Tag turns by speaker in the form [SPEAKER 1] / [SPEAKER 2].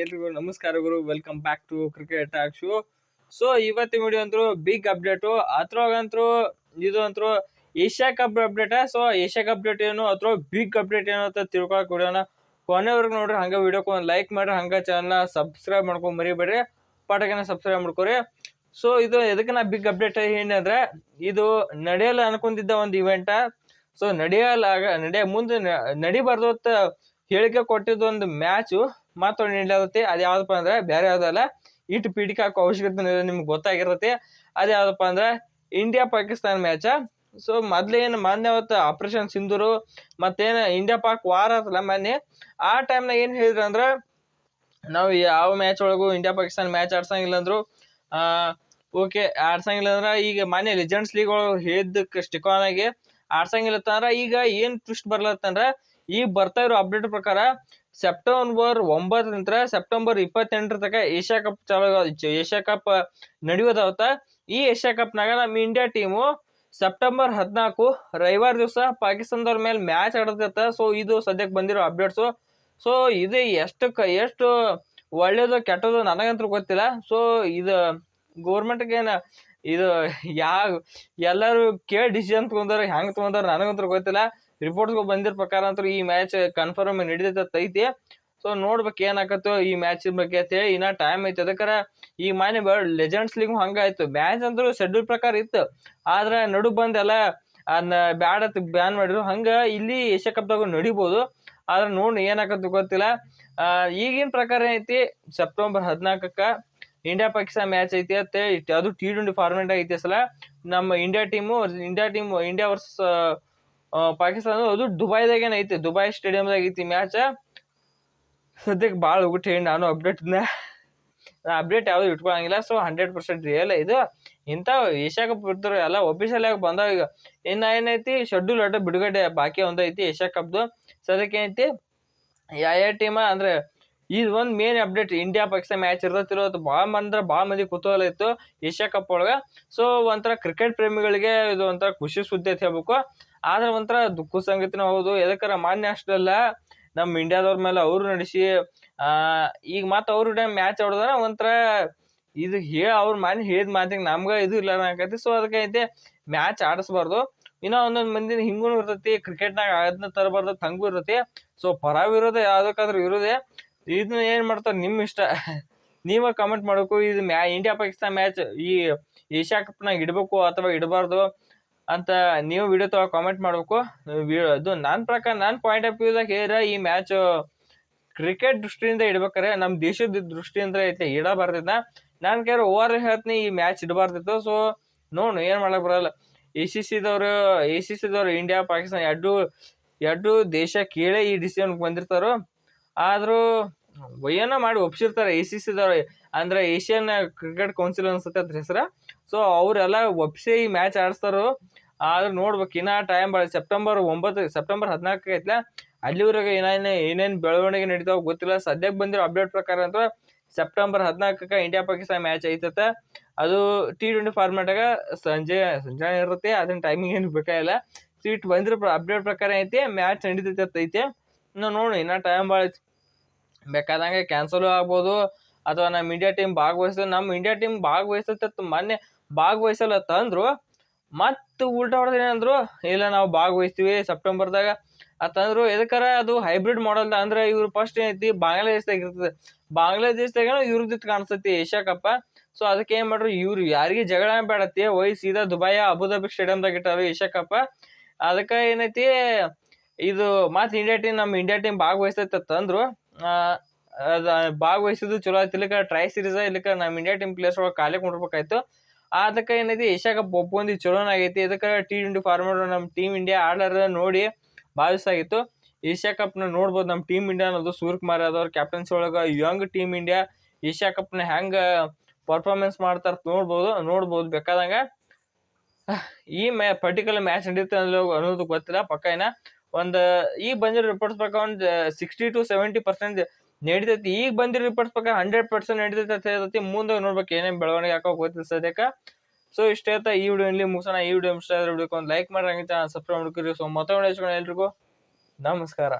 [SPEAKER 1] ಎಲ್ರಿಗೂ ನಮಸ್ಕಾರಗಳು welcome back to cricket talk show so ಇವತ್ತಿನ ವಿಡಿಯೋ ಅಂತೂ ಬಿಗ್ ಅಪ್ಡೇಟು ಅದ್ರೊಳಗಂತೂ ಇದು ಅಂತೂ Asia cup ಅಪ್ಡೇಟ so Asia cup update ಏನು ಅಥವಾ ಬಿಗ್ ಅಪ್ಡೇಟ್ ಏನು ಅಂತ ತಿಳ್ಕೊಳಕ್ ವಿಡಿಯೋನ ಕೊನೆವರೆಗೂ ನೋಡ್ರಿ, ಹಂಗೆ ವಿಡಿಯೋಕ್ಕೆ ಒಂದು ಲೈಕ್ ಮಾಡ್ರಿ, ಹಂಗೆ ಚಾನಲ್ನ ಸಬ್ಸ್ಕ್ರೈಬ್ ಮಾಡ್ಕೊಂಡು ಮರಿಬೇಡ್ರಿ. ಪಾಠಕನ ಸಬ್ಸ್ಕ್ರೈಬ್ ಮಾಡ್ಕೊರಿ. ಸೊ ಇದು ಎದಕ್ಕೆ ನಾ ಬಿಗ್ ಅಪ್ಡೇಟ್ ಏನಂದ್ರೆ ಇದು ನಡೆಯಲ್ಲ ಅನ್ಕೊಂಡಿದ್ದ ಒಂದು ಇವೆಂಟ ಸೊ ನಡೆಯಲ್ಲ ನಡೆಯ ಮುಂದೆ ನಡಿಬಾರ್ದು ಅಂತ ಹೇಳಿಕೆ ಕೊಟ್ಟಿದ್ದು ಒಂದು ಮ್ಯಾಚು ಮಾತೊಂದು ನೀಡಲಾಗುತ್ತೆ ಅದು ಯಾವ್ದಪ್ಪ ಅಂದ್ರೆ ಬೇರೆ ಯಾವುದಲ್ಲ ಇಟ್ಟು ಪೀಡಿಕೆ ಹಾಕೋ ಅವಶ್ಯಕತೆ ನಿಮ್ಗೆ ಗೊತ್ತಾಗಿರುತ್ತೆ. ಅದು ಯಾವ್ದಪ್ಪ ಅಂದ್ರೆ ಇಂಡಿಯಾ ಪಾಕಿಸ್ತಾನ ಮ್ಯಾಚ ಸೊ ಮೊದ್ಲೇನು ಮೊನ್ನೆ ಅವತ್ತು ಆಪರೇಷನ್ ಸಿಂಧೂರು ಮತ್ತೇನು ಇಂಡಿಯಾ ಪಾಕ್ ವಾರ ಆತಲ್ಲ ಮೊನ್ನೆ, ಆ ಟೈಮ್ನಾಗ ಏನು ಹೇಳಿದ್ರು ಅಂದ್ರೆ, ನಾವು ಯಾವ ಮ್ಯಾಚ್ ಒಳಗೂ ಇಂಡಿಯಾ ಪಾಕಿಸ್ತಾನ ಮ್ಯಾಚ್ ಆಡ್ಸಂಗಿಲ್ಲ ಅಂದ್ರು ಓಕೆ ಆಡ್ಸಂಗಿಲ್ಲ ಅಂದ್ರೆ ಈಗ ಮೊನ್ನೆ ಲೆಜೆಂಡ್ಸ್ ಲೀಗ್ ಒಳಗೆ ಹೇಳಿದ್ದಕ್ಕೆ ಸ್ಟಿಕಾನ್ ಆಗಿ ಆಡ್ಸಂಗಿಲ್ಲ ಅಂತಂದ್ರೆ ಈಗ ಏನು ಟ್ವಿಸ್ಟ್ ಬರ್ಲತ್ತಂದ್ರೆ ಈಗ ಬರ್ತಾ ಇರೋ ಅಪ್ಡೇಟ್ ಪ್ರಕಾರ ಸೆಪ್ಟೆಂಬರ್ ಒಂಬತ್ತರಿಂದ ಸೆಪ್ಟೆಂಬರ್ ಇಪ್ಪತ್ತೆಂಟರ ತನಕ ಏಷ್ಯಾ ಕಪ್ ಚಾಲೋ ಏಷ್ಯಾ ಕಪ್ ನಡೆಯೋದಾವತ್ತ ಈ ಏಷ್ಯಾ ಕಪ್ನಾಗ ನಮ್ಮ ಇಂಡಿಯಾ ಟೀಮು ಸೆಪ್ಟೆಂಬರ್ ಹದಿನಾಲ್ಕು ರವಿವಾರ ದಿವಸ ಪಾಕಿಸ್ತಾನದವ್ರ ಮೇಲೆ ಮ್ಯಾಚ್ ಆಡತ್ತ. ಸೊ ಇದು ಸದ್ಯಕ್ಕೆ ಬಂದಿರೋ ಅಪ್ಡೇಟ್ಸು ಸೊ ಇದು ಎಷ್ಟು ಕ, ಎಷ್ಟು ಒಳ್ಳೇದು ಕೆಟ್ಟದು ನನಗಂತೂ ಗೊತ್ತಿಲ್ಲ. ಸೊ ಇದು ಗೌರ್ಮೆಂಟ್ಗೆ ಏನು ಇದು ಯಾವ ಎಲ್ಲರೂ ಕೇಳಿ ಡಿಸಿಷನ್ ತೊಗೊಂಡಾರ ಹೆಂಗೆ ತೊಗೊಂಡಾರ ನನಗಂತೂ ಗೊತ್ತಿಲ್ಲ. ರಿಪೋರ್ಟ್ಸ್ಗಳು ಬಂದಿರೋ ಪ್ರಕಾರ ಅಂತೂ ಈ ಮ್ಯಾಚ್ ಕನ್ಫರ್ಮ್ ನಡೀತೈತೆ ಐತಿ. ಸೊ ನೋಡ್ಬೇಕು ಏನಾಕತ್ತೋ ಈ ಮ್ಯಾಚ್ ಬಗ್ಗೆ ಅಂತೇಳಿ ಇನ್ನ ಟೈಮ್ ಐತೆ. ಅದಕ್ಕಾರ ಈ ಮಾನ್ಯ ಲೆಜೆಂಡ್ಸ್ ಲೀಗ್ ಹಂಗಾಯ್ತು ಮ್ಯಾಚ್ ಅಂದ್ರೂ ಶೆಡ್ಯೂಲ್ ಪ್ರಕಾರ ಇತ್ತು. ಆದ್ರೆ ನಡು ಬಂದ್ ಎಲ್ಲ ಅದನ್ನ ಬ್ಯಾಡ್ ಅಂತ ಬ್ಯಾನ್ ಮಾಡಿದ್ರು. ಹಂಗೆ ಇಲ್ಲಿ ಏಷ್ಯಾ ಕಪ್ದಾಗ ನಡಿಬೋದು. ಆದ್ರೆ ನೋಡಿ ಏನಾಕತ್ತು ಗೊತ್ತಿಲ್ಲ. ಈಗಿನ ಪ್ರಕಾರ ಐತಿ ಸೆಪ್ಟೆಂಬರ್ ಹದಿನಾಲ್ಕಕ್ಕ ಇಂಡಿಯಾ ಪಾಕಿಸ್ತಾನ ಮ್ಯಾಚ್ ಐತಿ ಅಂತ ಅದು ಟಿ ಟ್ವೆಂಟಿ ಫಾರ್ಮೆಟ್ ಐತಿ ಅಸಲ ನಮ್ಮ India team, India team, India versus Pakistan ಅದು ದುಬೈದಾಗೇನ ಐತಿ. ದುಬೈ ಸ್ಟೇಡಿಯಂದಾಗ ಐತಿ ಮ್ಯಾಚ. ಸದ್ಯಕ್ಕೆ ಭಾಳ ಹೋಗ್ಬಿಟ್ಟು ಹೇಳಿ ನಾನು ಅಪ್ಡೇಟ್ನ. ಅಪ್ಡೇಟ್ ಯಾವುದು ಇಟ್ಕೊಳಂಗಿಲ್ಲ. ಸೊ ಹಂಡ್ರೆಡ್ ಪರ್ಸೆಂಟ್ ರಿಯಲ್ ಇದು. ಇಂಥ ಏಷ್ಯಾ ಕಪ್ ಇರ್ತಾರೆ ಎಲ್ಲ ಒಫಿಷಿಯಲ್ ಆಗಿ ಬಂದಾವ ಈಗ. ಇನ್ನು ಏನೈತಿ? ಶೆಡ್ಯೂಲ್ ಒಟ್ಟು ಬಿಡುಗಡೆ ಬಾಕಿ ಒಂದೈತಿ ಏಷ್ಯಾ ಕಪ್ದು. ಸದ್ಯಕ್ಕೆ ಏನೈತಿ? ಯಾವ ಯಾವ ಟೀಮ ಅಂದ್ರೆ ಇದು ಒಂದು main update India Pakistan match ಇರ್ತತಿರೋದು ಭಾಳ ಅಂದ್ರೆ ಭಾಳ ಮಂದಿ ಕುತೂಹಲ ಇತ್ತು ಏಷ್ಯಾ ಕಪ್ ಒಳಗೆ. ಸೊ ಒಂಥರ ಕ್ರಿಕೆಟ್ ಪ್ರೇಮಿಗಳಿಗೆ ಇದು ಒಂಥರ ಖುಷಿ ಸುದ್ದಿ ಅಂತ ಹೇಳ್ಬೇಕು. ಆದ್ರೆ ಒಂಥರ ದುಃಖ ಸಂಗತಿನೂ ಹೌದು. ಎದಕ್ಕಾರ ಮಾನ್ಯ ಅಷ್ಟೆಲ್ಲ ನಮ್ಮ ಇಂಡಿಯಾದವ್ರ ಮೇಲೆ ಅವರು ನಡೆಸಿ ಈಗ ಮತ್ತೆ ಅವ್ರ ಮ್ಯಾಚ್ ಆಡೋದ್ರ, ಒಂಥರ ಇದು ಹೇಳ ಅವ್ರ ಮಾನ್ಯ ಹೇಳಿದ ಮಾತಿಗೆ ನಮ್ಗೆ ಇದು ಇಲ್ಲ ಅನ್ಕತಿ ಸೊ ಅದಕ್ಕೆ ಐತೆ ಮ್ಯಾಚ್ ಆಡಿಸ್ಬಾರ್ದು. ಇನ್ನೂ ಒಂದೊಂದು ಮಂದಿನ ಹಿಂಗೂ ಇರ್ತೈತಿ ಕ್ರಿಕೆಟ್ನಾಗ ಅದನ್ನ ತರಬಾರ್ದು, ತಂಗೂ ಇರ್ತೈತಿ. ಸೊ ಪರ ವಿರೋಧ ಯಾವ್ದಕ್ಕಾದ್ರೂ ಇರೋದೇ. ಇದನ್ನ ಏನು ಮಾಡ್ತಾರೆ ನಿಮ್ಮ ಇಷ್ಟ? ನೀವ ಕಮೆಂಟ್ ಮಾಡಬೇಕು. ಇದು ಮ್ಯಾ ಇಂಡಿಯಾ ಪಾಕಿಸ್ತಾನ ಮ್ಯಾಚ್ ಈ ಏಷ್ಯಾ ಕಪ್ನಾಗ ಇಡಬೇಕು ಅಥವಾ ಇಡಬಾರ್ದು ಅಂತ ನೀವು ವಿಡಿಯೋ ತಗೋ ಕಾಮೆಂಟ್ ಮಾಡಬೇಕು. ಅದು ನನ್ನ ಪ್ರಕಾರ ನನ್ನ ಪಾಯಿಂಟ್ ಆಫ್ ವ್ಯೂದಾಗ ಹೇಳಿದ್ರೆ ಈ ಮ್ಯಾಚ್ ಕ್ರಿಕೆಟ್ ದೃಷ್ಟಿಯಿಂದ ಇಡ್ಬೇಕಾರೆ ನಮ್ಮ ದೇಶದ ದೃಷ್ಟಿಯಿಂದ ಐತೆ ಇಡಬಾರ್ದಿತ್ತ ನಾನು ಕೇರ್ ಓವರ್ ಹೇಳ್ತೀನಿ, ಈ ಮ್ಯಾಚ್ ಇಡಬಾರ್ದಿತ್ತು. ಸೊ ನೋಡು, ಏನು ಮಾಡಕ್ ಬರಲ್ಲ. ಎ ಸಿ ಸಿದವರು ಎ ಸಿ ಸಿದವರು ಇಂಡಿಯಾ ಪಾಕಿಸ್ತಾನ ಎರಡು ಎರಡು ದೇಶ ಕೇಳೇ ಈ ಡಿಸಿಷನ್ ಬಂದಿರ್ತಾರೋ ಆದರೂ ಏನೋ ಮಾಡಿ ಒಪ್ಸಿರ್ತಾರೆ ಎ ಸಿ ಸಿದವ್ರು ಅಂದ್ರೆ ಏಷ್ಯನ್ ಕ್ರಿಕೆಟ್ ಕೌನ್ಸಿಲ್ ಅನ್ಸುತ್ತೆ ಅದ್ರ ಹೆಸರು. ಸೊ ಅವರೆಲ್ಲ ಒಪ್ಸಿ ಈ ಮ್ಯಾಚ್ ಆಡಿಸ್ತಾರೋ, ಆದ್ರೆ ನೋಡ್ಬೇಕು. ಇನ್ನ ಟೈಮ್ ಭಾಳ ಸೆಪ್ಟೆಂಬರ್ ಒಂಬತ್ತು ಸೆಪ್ಟೆಂಬರ್ ಹದಿನಾಲ್ಕು ಐತ್ಲ? ಅಲ್ಲಿವರೆಗೆ ಏನೇನು ಏನೇನು ಬೆಳವಣಿಗೆ ನಡೀತಾವ ಗೊತ್ತಿಲ್ಲ. ಸದ್ಯಕ್ಕೆ ಬಂದಿರೋ ಅಪ್ಡೇಟ್ ಪ್ರಕಾರ ಅಂದ್ರೆ ಸೆಪ್ಟೆಂಬರ್ ಹದಿನಾಲ್ಕಕ್ಕೆ ಇಂಡಿಯಾ ಪಾಕಿಸ್ತಾನ ಮ್ಯಾಚ್ ಐತತ್ತ ಅದು ಟಿ ಟ್ವೆಂಟಿ ಫಾರ್ಮ್ಯಾಟಾಗ ಸಂಜೆ ಸಂಜೆ ಇರುತ್ತೆ. ಅದನ್ನ ಟೈಮಿಂಗ್ ಏನು ಬೇಕಾಗಿಲ್ಲ ಸೀಟ್ ಬಂದಿರೋ ಅಪ್ಡೇಟ್ ಪ್ರಕಾರ ಐತಿ ಮ್ಯಾಚ್ ನಡೀತೈತೆ, ಐತಿ. ಇನ್ನು ನೋಡಿ, ಇನ್ನೂ ಟೈಮ್ ಭಾಳ ಐತಿ. ಬೇಕಾದಂಗೆ ಕ್ಯಾನ್ಸಲು ಆಗ್ಬೋದು, ಅಥವಾ ನಮ್ಮ ಇಂಡಿಯಾ ಟೀಮ್ ಭಾಗವಹಿಸ್ತದೆ ನಮ್ಮ ಇಂಡಿಯಾ ಟೀಮ್ ಭಾಗವಹಿಸುತ್ತೆ ಮೊನ್ನೆ ಭಾಗವಹಿಸಲ್ಲ ತಂದ್ರು, ಮತ್ತು ಉಲ್ಟಾ ಏನಂದ್ರು ಇಲ್ಲ ನಾವು ಭಾಗವಹಿಸ್ತೀವಿ ಸೆಪ್ಟೆಂಬರ್ದಾಗ. ಅಂತಂದ್ರು ಎದಕ್ಕಾರ ಅದು ಹೈಬ್ರಿಡ್ ಮಾಡಲ್ ಅಂದ್ರೆ ಇವ್ರು ಫಸ್ಟ್ ಏನೈತಿ ಬಾಂಗ್ಲಾದೇಶದಾಗ ಇರ್ತದೆ. ಬಾಂಗ್ಲಾದೇಶದಾಗ ಇವ್ರದ್ದು ಕಾಣಿಸ್ತೈತಿ ಏಷ್ಯಾ ಕಪ್ಪ ಸೊ ಅದಕ್ಕೆ ಏನ್ ಮಾಡ್ರು, ಇವ್ರು ಯಾರಿಗೆ ಜಗಳ ಬೇಡತಿ ಒಯ್ ಸೀದಾ ದುಬೈ ಅಬುದಾಬಿ ಸ್ಟೇಡಿಯಂದಾಗ ಇಟ್ಟಾವೆ ಏಷ್ಯಾ ಕಪ್ಪ ಅದಕ್ಕೆ ಏನೈತಿ ಇದು ಮತ್ತೆ ಇಂಡಿಯಾ ಟೀಮ್ ನಮ್ಮ ಇಂಡಿಯಾ ಟೀಮ್ ಭಾಗವಹಿಸ್ತೈತೆ ಅಂದ್ರು ಅದ ಭಾಗವಹಿಸಿದ್ದು ಚಲೋ ಆಯ್ತು. ಇಲ್ಲಿಕ ಟ್ರೈ ಸೀರೀಸ್ ಇಲ್ಲಿಕ ನಮ್ಮ ಇಂಡಿಯಾ ಟೀಮ್ ಪ್ಲೇಸ್ ಒಳಗೆ ಖಾಲಿ ಕುಂಡ್ಬೇಕಾಯ್ತು ಅದಕ್ಕೆ ಏನೈತಿ ಏಷ್ಯಾ ಕಪ್ ಒಪ್ಪೊಂದು ಚಲೋನ ಆಗೈತಿ. ಇದಕ್ಕೆ ಟಿ ಟ್ವೆಂಟಿ ಫಾರ್ಮೆಟ್ ನಮ್ಮ ಟೀಮ್ ಇಂಡಿಯಾ ಆಡ್ಲರ್ ನೋಡಿ ಭಾವಿಸಾಗಿತ್ತು ಏಷ್ಯಾ ಕಪ್ನ ನೋಡ್ಬೋದು ನಮ್ಮ ಟೀಮ್ ಇಂಡಿಯಾ ಅನ್ನೋದು ಸೂರ್ಯಕುಮಾರ್ ಯಾದವ್ ಕ್ಯಾಪ್ಟನ್ಸಿ ಒಳಗೆ ಯಂಗ್ ಟೀಮ್ ಇಂಡಿಯಾ ಏಷ್ಯಾ ಕಪ್ನ ಹೆಂಗೆ ಪರ್ಫಾರ್ಮೆನ್ಸ್ ಮಾಡ್ತಾರ ನೋಡ್ಬೋದು ನೋಡ್ಬೋದು ಬೇಕಾದಂಗೆ. ಈ ಮ್ಯಾ ಪರ್ಟಿಕ್ಯುಲರ್ ಮ್ಯಾಚ್ ನಡೀತು ಅನ್ನೋ ಅನ್ನೋದು ಗೊತ್ತಿಲ್ಲ ಪಕ್ಕ ಏನ ಒಂದು, ಈಗ ಬಂದಿರೋ ರಿಪೋರ್ಟ್ಸ್ ಪ್ರಕಾರ ಒಂದು ಸಿಕ್ಸ್ಟಿ ಟು ಸೆವೆಂಟಿ ಪರ್ಸೆಂಟ್ ನಡೀತೈತಿ. ಈಗ ಬಂದಿರೋ ರಿಪೋರ್ಟ್ಸ್ ಪ್ರಕಾರ ಹಂಡ್ರೆಡ್ ಪರ್ಸೆಂಟ್ ನಡೀತೈತೆ ಅಂತ ಹೇಳ್ತೈತಿ. ಮುಂದೆ ನೋಡ್ಬೇಕು ಏನೇನು ಬೆಳವಣಿಗೆ ಹಾಕೋ ಗೊತ್ತಿಲ್ಲ ಸದ್ಯಕ್ಕೆ. ಸೊ ಇಷ್ಟ ಆಯ್ತಾ ಈ ವಿಡಿಯೋ ಇಲ್ಲಿ ಮುಗಿಸೋಣ. ಈ ವಿಡಿಯೋ ಇಷ್ಟ ಆದ್ರೆ ಒಂದು ಲೈಕ್ ಮಾಡಿ ಹಂಗೆ ಚಾನಲ್ ಸಬ್ಸ್ಕ್ರೈಬ್ ಮಾಡ್ಕೊರಿ. ಸೊ ಮತ್ತೊಂದು ಎಲ್ರಿಗೂ ನಮಸ್ಕಾರ.